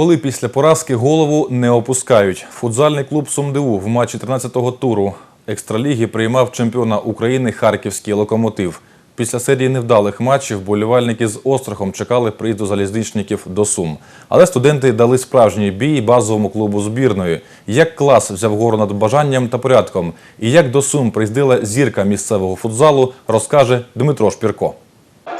Коли після поразки голову не опускають. Футзальний клуб СумДУ в матчі 13-го туру екстраліги приймав чемпіона України Харківський локомотив. Після серії невдалих матчів болівальники з острахом чекали приїзду залізничників до Сум. Але студенти дали справжній бій базовому клубу збірної. Як клас взяв гору над бажанням та порядком, і як до Сум приїздила зірка місцевого футзалу, розкаже Дмитро Шпірко.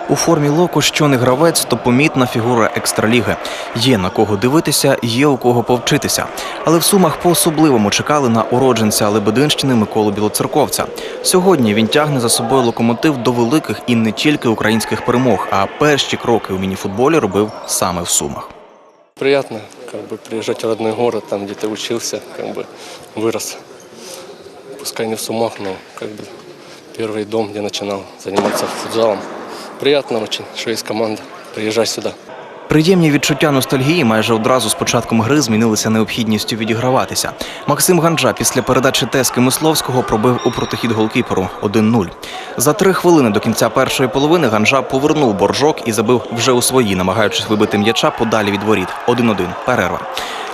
У формі локу, що не гравець, то помітна фігура екстраліги. Є на кого дивитися, є у кого повчитися. Але в сумах по-особливому чекали на уродженця Лебединщини Миколу Білоцерковця. Сьогодні він тягне за собою локомотив до великих і не тільки українських перемог, а перші кроки у мініфутболі робив саме в сумах. Приятно, как бы приезжать в родной город, там, где ты учился, как бы вырос. Пускай не в Сумах, но как бы первый дом, где начинал заниматься футзалом. Приятно очень, что есть команда. Приезжай сюда. Приємні відчуття ностальгії майже одразу з початком гри змінилися необхідністю відіграватися. Максим Ганджа після передачі Тески Мисловського пробив у протихід голкіперу 1-0. За три хвилини до кінця першої половини Ганджа повернув боржок і забив вже у свої, намагаючись вибити м'яча подалі від воріт. 1-1. Перерва.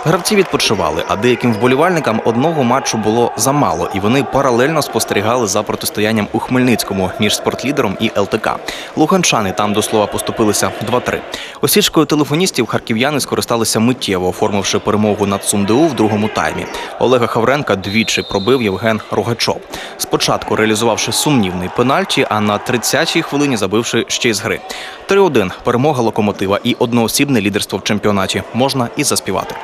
Гравці відпочивали, а деяким вболівальникам одного матчу було замало, і вони паралельно спостерігали за протистоянням у Хмельницькому між спортлідером і ЛТК. Луганчани там до слова поступилися 2-3. Осічкою телефоністів харків'яни скористалися миттєво, оформивши перемогу над СумДУ в другому таймі. Олега Хавренка двічі пробив Євген Рогачов. Спочатку реалізувавши сумнівний пенальті, а на 30-й хвилині забивши ще й з гри. 3-1 – перемога локомотива і одноосібне лідерство в чемпіонаті. Можна і заспівати.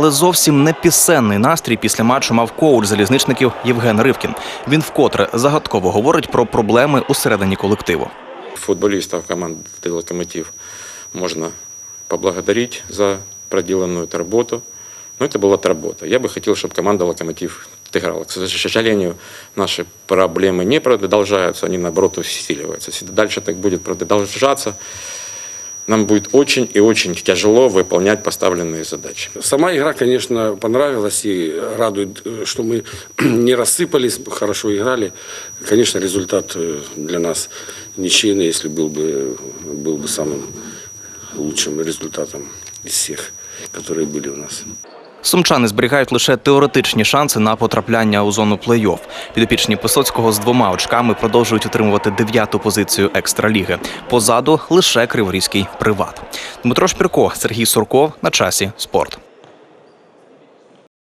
Але зовсім не пісенний настрій після матчу мав коуч залізничників Євген Ривкін. Він вкотре загадково говорить про проблеми усередині колективу. футболистов команды «Локомотив» можно поблагодарить за проделанную эту работу. Но это была работа. Я бы хотел, чтобы команда «Локомотив» отыграла. К сожалению, наши проблемы не продолжаются, они, наоборот, усиливаются. Если дальше так будет продолжаться, нам будет очень и очень тяжело выполнять поставленные задачи. Сама игра, конечно, понравилась и радует, э, что мы не рассыпались, хорошо играли. Конечно, результат э, для нас ничейный, если был бы, был бы самым лучшим результатом из всех, которые были у нас. Сумчани зберігають лише теоретичні шанси на потрапляння у зону плей-офф. Підопічні Писоцького з двома очками продовжують отримувати дев'яту позицію екстраліги. Позаду лише Криворізький приват. Дмитро Шпірко, Сергій Сурков на часі спорт.